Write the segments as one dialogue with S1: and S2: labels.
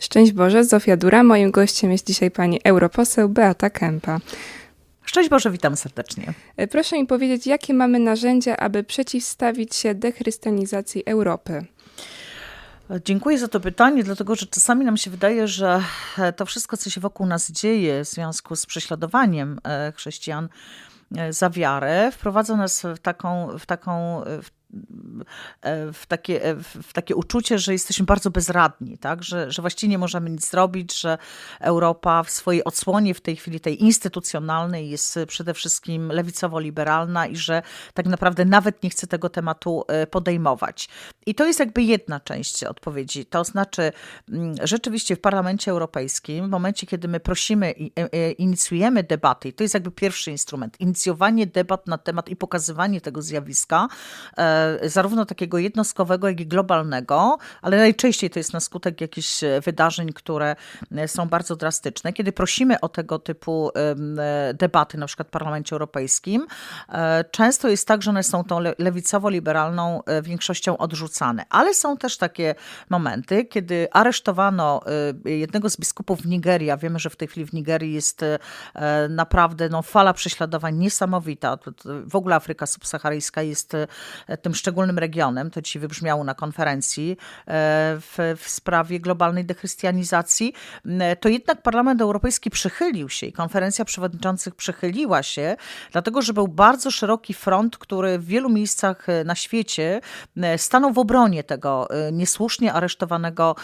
S1: Szczęść Boże, Zofia Dura. Moim gościem jest dzisiaj pani europoseł Beata Kępa.
S2: Szczęść Boże, witam serdecznie.
S1: E, Proszę mi powiedzieć, jakie mamy narzędzia, aby przeciwstawić się dechrystianizacji Europy?
S2: Dziękuję za to pytanie, dlatego że czasami nam się wydaje, że to wszystko, co się wokół nas dzieje w związku z prześladowaniem e, chrześcijan e, za wiarę, wprowadza nas w taką, w taką w w takie, w takie uczucie, że jesteśmy bardzo bezradni, tak? że, że właściwie nie możemy nic zrobić, że Europa w swojej odsłonie w tej chwili tej instytucjonalnej jest przede wszystkim lewicowo-liberalna i że tak naprawdę nawet nie chce tego tematu podejmować. I to jest jakby jedna część odpowiedzi. To znaczy rzeczywiście w Parlamencie Europejskim, w momencie, kiedy my prosimy i inicjujemy debaty, i to jest jakby pierwszy instrument, inicjowanie debat na temat i pokazywanie tego zjawiska, zarówno takiego jednostkowego, jak i globalnego, ale najczęściej to jest na skutek jakichś wydarzeń, które są bardzo drastyczne. Kiedy prosimy o tego typu debaty, na przykład w Parlamencie Europejskim, często jest tak, że one są tą lewicowo-liberalną większością odrzucane. Ale są też takie momenty, kiedy aresztowano jednego z biskupów w Nigerii, a wiemy, że w tej chwili w Nigerii jest naprawdę no, fala prześladowań niesamowita. W ogóle Afryka subsaharyjska jest tym szczególnym regionem, to dzisiaj wybrzmiało na konferencji w, w sprawie globalnej dechrystianizacji, to jednak Parlament Europejski przychylił się i konferencja przewodniczących przychyliła się, dlatego że był bardzo szeroki front, który w wielu miejscach na świecie stanął w obronie tego niesłusznie aresztowanego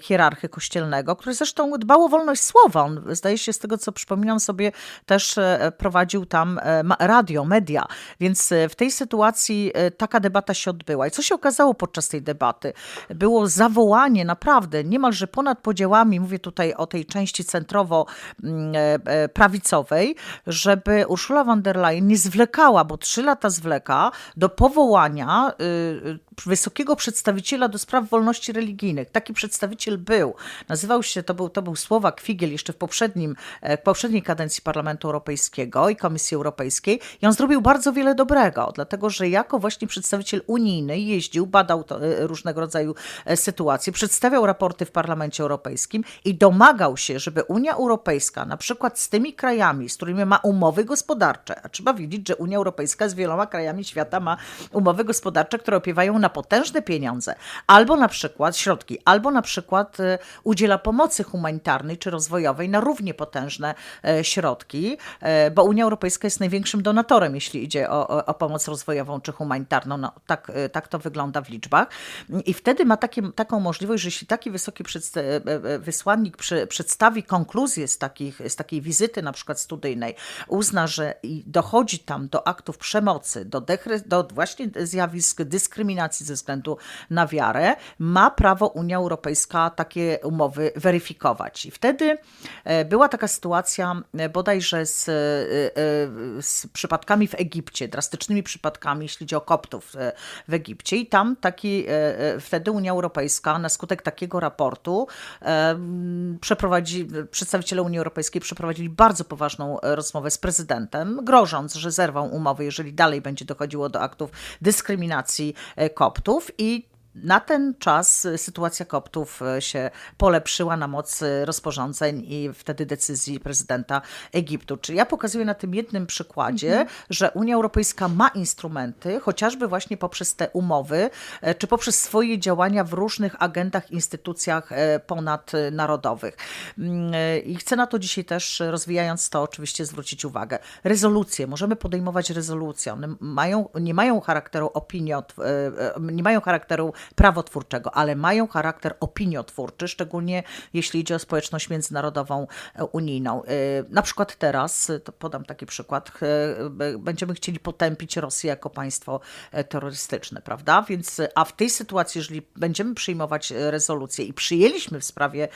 S2: hierarchy kościelnego, który zresztą dbał o wolność słowa. On, zdaje się, z tego co przypominam sobie, też prowadził tam radio, media, więc w tej sytuacji taka debata się odbyła. I co się okazało podczas tej debaty? Było zawołanie naprawdę niemalże ponad podziałami, mówię tutaj o tej części centrowo-prawicowej, żeby Ursula von der Leyen nie zwlekała, bo trzy lata zwleka, do powołania wysokiego przedstawiciela do spraw wolności religijnych. Taki przedstawiciel był. Nazywał się, to był, to był Słowak Figiel jeszcze w poprzednim, w poprzedniej kadencji Parlamentu Europejskiego i Komisji Europejskiej i on zrobił bardzo wiele dobrego, dlatego że jako właśnie przedstawiciel unijny jeździł, badał to, różnego rodzaju sytuacje, przedstawiał raporty w Parlamencie Europejskim i domagał się, żeby Unia Europejska, na przykład z tymi krajami, z którymi ma umowy gospodarcze, a trzeba wiedzieć, że Unia Europejska z wieloma krajami świata ma umowy gospodarcze, które opiewają na potężne pieniądze, albo na przykład środki, albo na przykład udziela pomocy humanitarnej czy rozwojowej na równie potężne środki, bo Unia Europejska jest największym donatorem, jeśli idzie o, o pomoc rozwojową czy humanitarną. No, tak, tak to wygląda w liczbach. I wtedy ma takie, taką możliwość, że jeśli taki wysoki wysłannik przy, przedstawi konkluzję z, takich, z takiej wizyty, na przykład studyjnej, uzna, że dochodzi tam do aktów przemocy, do, do właśnie zjawisk dyskryminacji ze względu na wiarę, ma prawo Unia Europejska takie umowy weryfikować. I wtedy była taka sytuacja bodajże z, z przypadkami w Egipcie, drastycznymi przypadkami, jeśli chodzi o koptów w Egipcie. I tam taki, wtedy Unia Europejska na skutek takiego raportu przeprowadzi, przedstawiciele Unii Europejskiej przeprowadzili bardzo poważną rozmowę z prezydentem, grożąc, że zerwą umowy, jeżeli dalej będzie dochodziło do aktów dyskryminacji koptów i na ten czas sytuacja koptów się polepszyła na mocy rozporządzeń i wtedy decyzji prezydenta Egiptu. Czyli ja pokazuję na tym jednym przykładzie, mhm. że Unia Europejska ma instrumenty, chociażby właśnie poprzez te umowy, czy poprzez swoje działania w różnych agentach, instytucjach ponadnarodowych. I chcę na to dzisiaj też, rozwijając to, oczywiście zwrócić uwagę. Rezolucje, możemy podejmować rezolucje, one mają, nie mają charakteru opinii, nie mają charakteru prawotwórczego, ale mają charakter opiniotwórczy, szczególnie jeśli idzie o społeczność międzynarodową unijną. Na przykład teraz, to podam taki przykład, będziemy chcieli potępić Rosję jako państwo terrorystyczne, prawda? Więc, a w tej sytuacji, jeżeli będziemy przyjmować rezolucję i przyjęliśmy w sprawie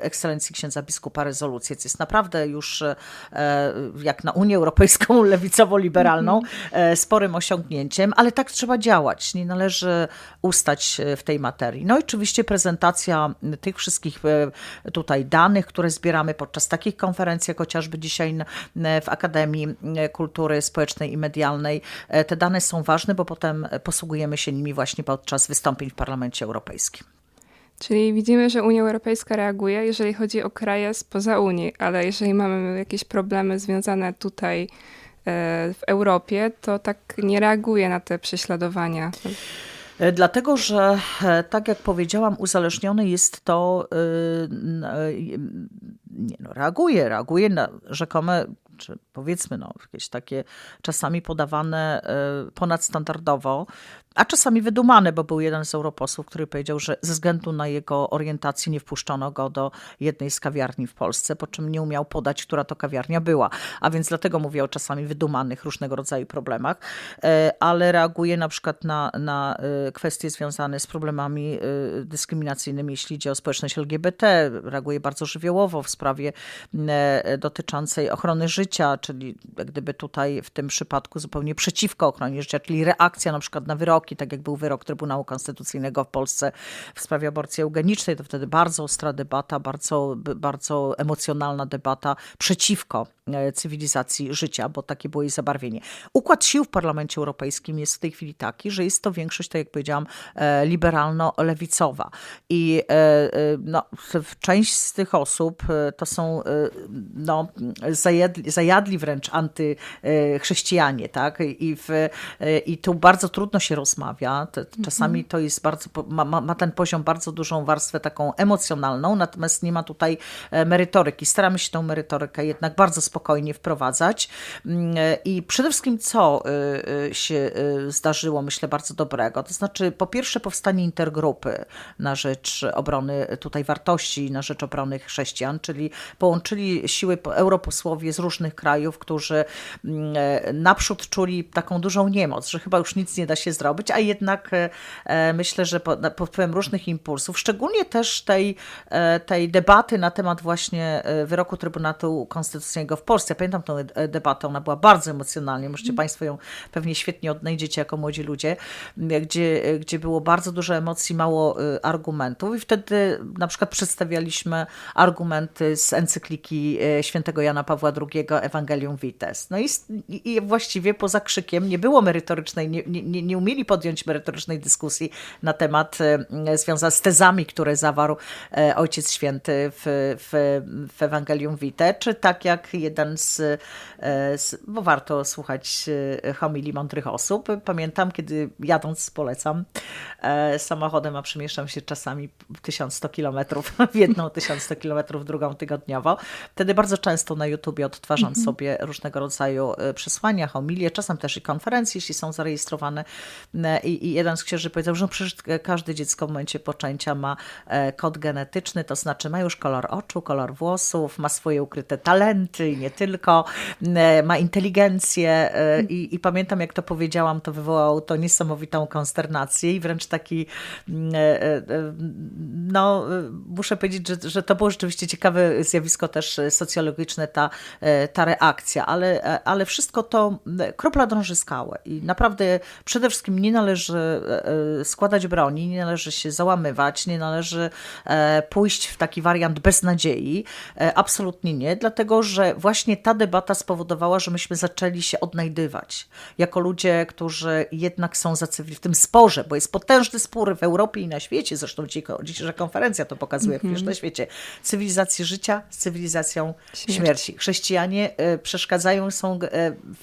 S2: ekscelencji księdza biskupa rezolucję, co jest naprawdę już jak na Unię Europejską lewicowo-liberalną, sporym osiągnięciem, ale tak trzeba działać należy ustać w tej materii. No i oczywiście prezentacja tych wszystkich e, tutaj danych, które zbieramy podczas takich konferencji, jak chociażby dzisiaj w Akademii Kultury Społecznej i Medialnej. E, te dane są ważne, bo potem posługujemy się nimi właśnie podczas wystąpień w Parlamencie Europejskim.
S1: Czyli widzimy, że Unia Europejska reaguje, jeżeli chodzi o kraje spoza Unii, ale jeżeli mamy jakieś problemy związane tutaj e, w Europie, to tak nie reaguje na te prześladowania.
S2: E, dlatego, że tak jak powiedziałam, uzależnione jest to, nie no, reaguje, reaguje na rzekome czy powiedzmy no, jakieś takie czasami podawane ponadstandardowo a czasami wydumane, bo był jeden z europosłów, który powiedział, że ze względu na jego orientację nie wpuszczono go do jednej z kawiarni w Polsce, po czym nie umiał podać, która to kawiarnia była. A więc dlatego mówię o czasami wydumanych różnego rodzaju problemach, e, ale reaguje na przykład na, na e, kwestie związane z problemami e, dyskryminacyjnymi, jeśli idzie o społeczność LGBT. Reaguje bardzo żywiołowo w sprawie dotyczącej ochrony życia, czyli gdyby tutaj w tym przypadku zupełnie przeciwko ochronie życia, czyli reakcja na przykład na wyrok wyroki, tak jak był wyrok Trybunału Konstytucyjnego w Polsce w sprawie aborcji eugenicznej, to wtedy bardzo ostra debata, bardzo, bardzo emocjonalna debata przeciwko e, cywilizacji życia, bo takie było jej zabarwienie. Układ sił w Parlamencie Europejskim jest w tej chwili taki, że jest to większość, tak jak powiedziałam, e, liberalno-lewicowa. I e, no, część z tych osób to są no, zajadli, zajadli wręcz antychrześcijanie, tak? I, w, I tu bardzo trudno się roz rozmawia. Czasami to jest bardzo, ma, ma, ten poziom bardzo dużą warstwę taką emocjonalną, natomiast nie ma tutaj e, merytoryki. Staramy się tą merytorykę jednak bardzo spokojnie wprowadzać. Mm, e, I przede wszystkim, co e, się zdarzyło, myślę, bardzo dobrego, to znaczy po pierwsze powstanie intergrupy na rzecz obrony tutaj wartości, na rzecz obrony chrześcijan, czyli połączyli siły europosłowie z różnych krajów, którzy mm, naprzód czuli taką dużą niemoc, że chyba już nic nie da się zrobić, a jednak e, e, myślę, że pod, wpływem różnych impulsów, szczególnie też tej, e, tej debaty na temat właśnie wyroku Trybunału Konstytucyjnego w Polsce. Ja pamiętam tę debatę, ona była bardzo emocjonalna, możecie mm. Państwo ją pewnie świetnie odnajdziecie jako młodzi ludzie, gdzie, gdzie było bardzo dużo emocji, mało argumentów i wtedy na przykład przedstawialiśmy argumenty z encykliki świętego Jana Pawła II Evangelium Vites. No i, i właściwie poza krzykiem nie było merytorycznej, nie, nie, nie umieli podjąć merytorycznej dyskusji na temat e, związany z tezami, które zawarł e, Ojciec Święty w, w, w Ewangelium Vitae, czy tak jak jeden z, e, z, bo warto słuchać homilii mądrych osób. Pamiętam, kiedy jadąc, polecam, samochodem, a przemieszczam się czasami 1100 kilometrów w jedną, 1100 kilometrów w drugą tygodniowo. Wtedy bardzo często na YouTubie odtwarzam mm -hmm. sobie różnego rodzaju przesłania, homilie, czasem też i konferencje, jeśli są zarejestrowane i, i jeden z księży powiedział, że no przecież każde dziecko w momencie poczęcia ma e, kod genetyczny, to znaczy ma już kolor oczu, kolor włosów, ma swoje ukryte talenty i nie tylko, e, ma inteligencję e, i, i pamiętam jak to powiedziałam, to wywołało to niesamowitą konsternację i wręcz taki no muszę powiedzieć, że, że to było rzeczywiście ciekawe zjawisko też socjologiczne, ta, ta reakcja, ale, ale wszystko to kropla drąży skałę i naprawdę przede wszystkim nie należy e, e, składać broni, nie należy się załamywać, nie należy e, pójść w taki wariant bez nadziei. Absolutnie nie, dlatego że właśnie ta debata spowodowała, że myśmy zaczęli się odnajdywać jako ludzie, którzy jednak są za cywil w tym sporze, bo jest potężny spór w Europie i na świecie, zresztą dzisiejsza konferencja to pokazuje, mm -hmm. na świecie, cywilizacji życia z cywilizacją śmierci. śmierci. Chrześcijanie przeszkadzają, są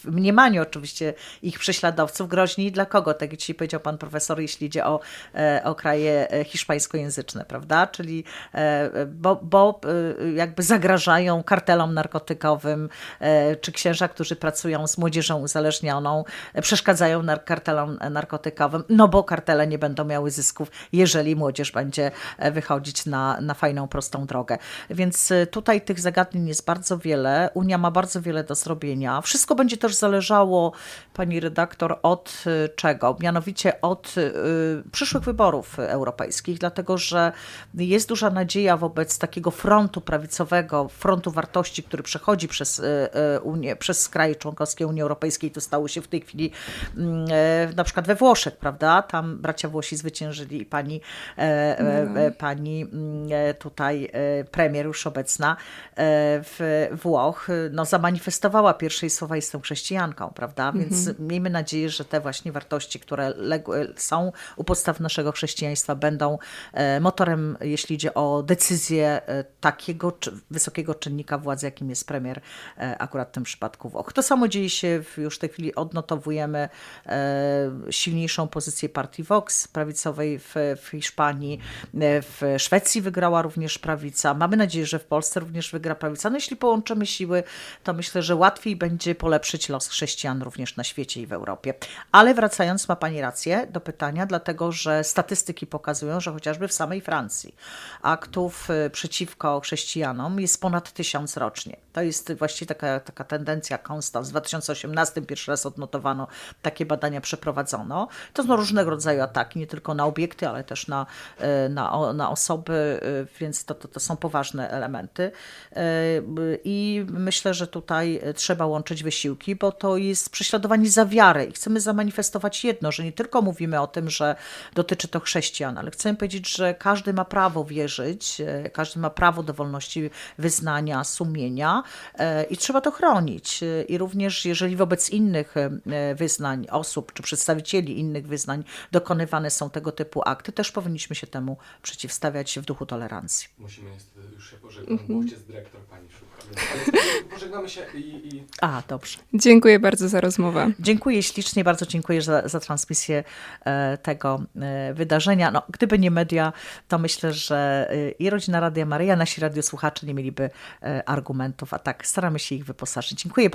S2: w mniemaniu oczywiście ich prześladowców groźni dla kogo? Tak jak dzisiaj powiedział pan profesor, jeśli idzie o, e, o kraje e, hiszpańskojęzyczne, prawda? Czyli e, bo, bo jakby zagrażają kartelom narkotykowym, czy księża, którzy pracują z młodzieżą uzależnioną, przeszkadzają kartelom narkotykowym, no bo kartele nie będą miały zysków, jeżeli młodzież będzie wychodzić na, na fajną, prostą drogę. Więc tutaj tych zagadnień jest bardzo wiele. Unia ma bardzo wiele do zrobienia. Wszystko będzie też zależało, pani redaktor, od czego? Mianowicie od y, przyszłych wyborów europejskich, dlatego że jest duża nadzieja wobec takiego frontu prawicowego, frontu wartości, który przechodzi przez, e, e, Unię, przez kraje członkowskie Unii Europejskiej. To stało się w tej chwili mm, na przykład we Włoszech, prawda? Tam bracia Włosi zwyciężyli i pani, e, pani mm, tutaj premier już obecna w Włoch no, zamanifestowała pierwsze jej słowa jestem chrześcijanką, prawda? Więc miejmy nadzieję, że te właśnie wartości, które legły, są u podstaw naszego chrześcijaństwa będą e, motorem, jeśli idzie o decyzję e, takiego wysokiego czynnika władzy, jakim jest premier e, akurat w tym przypadku Włoch. To samo dzieje się w, już w tej chwili odnotowujemy silniejszą pozycję partii Vox prawicowej w, w Hiszpanii, w Szwecji wygrała również prawica. Mamy nadzieję, że w Polsce również wygra prawica. No jeśli połączymy siły, to myślę, że łatwiej będzie polepszyć los chrześcijan również na świecie i w Europie. Ale wracając, ma Pani rację do pytania, dlatego że statystyki pokazują, że chociażby w samej Francji aktów e, przeciwko chrześcijanom jest ponad tysiąc rocznie. To jest właściwie taka, taka tendencja konstans. W 2018 pierwszy raz odnotowano, takie badania przeprowadzono. To są różnego rodzaju ataki, nie tylko na obiekty, ale też na, e, na, na osoby, e, więc to, to, to są poważne elementy. I myślę, że tutaj trzeba łączyć wysiłki, bo to jest prześladowanie za wiarę i chcemy zamanifestować jedno, że nie tylko mówimy o tym, że dotyczy to chrześcijan, ale chcemy powiedzieć, że każdy ma prawo wierzyć, e, każdy ma prawo do wolności wyznania, sumienia e, i trzeba to chronić. E, I również jeżeli wobec innych wyznań, osób czy przedstawicieli innych wyznań dokonywane są tego typu akty, też powinniśmy się temu przeciwstawiać w duchu tolerancji.
S3: Musimy niestety już się pożegnać, bo ojciec dyrektor pani szuka. Pożegnamy się i, i
S2: A, dobrze.
S1: Dziękuję bardzo za rozmowę.
S2: Dziękuję ślicznie, bardzo dziękuję za, za transmisję e, tego e, wydarzenia. No, gdyby nie media, to myślę, że e, i Rodzina Radia Maryja, nasi radiosłuchacze nie mieliby argumentów, a tak staramy się ich wyposażyć. Dziękuję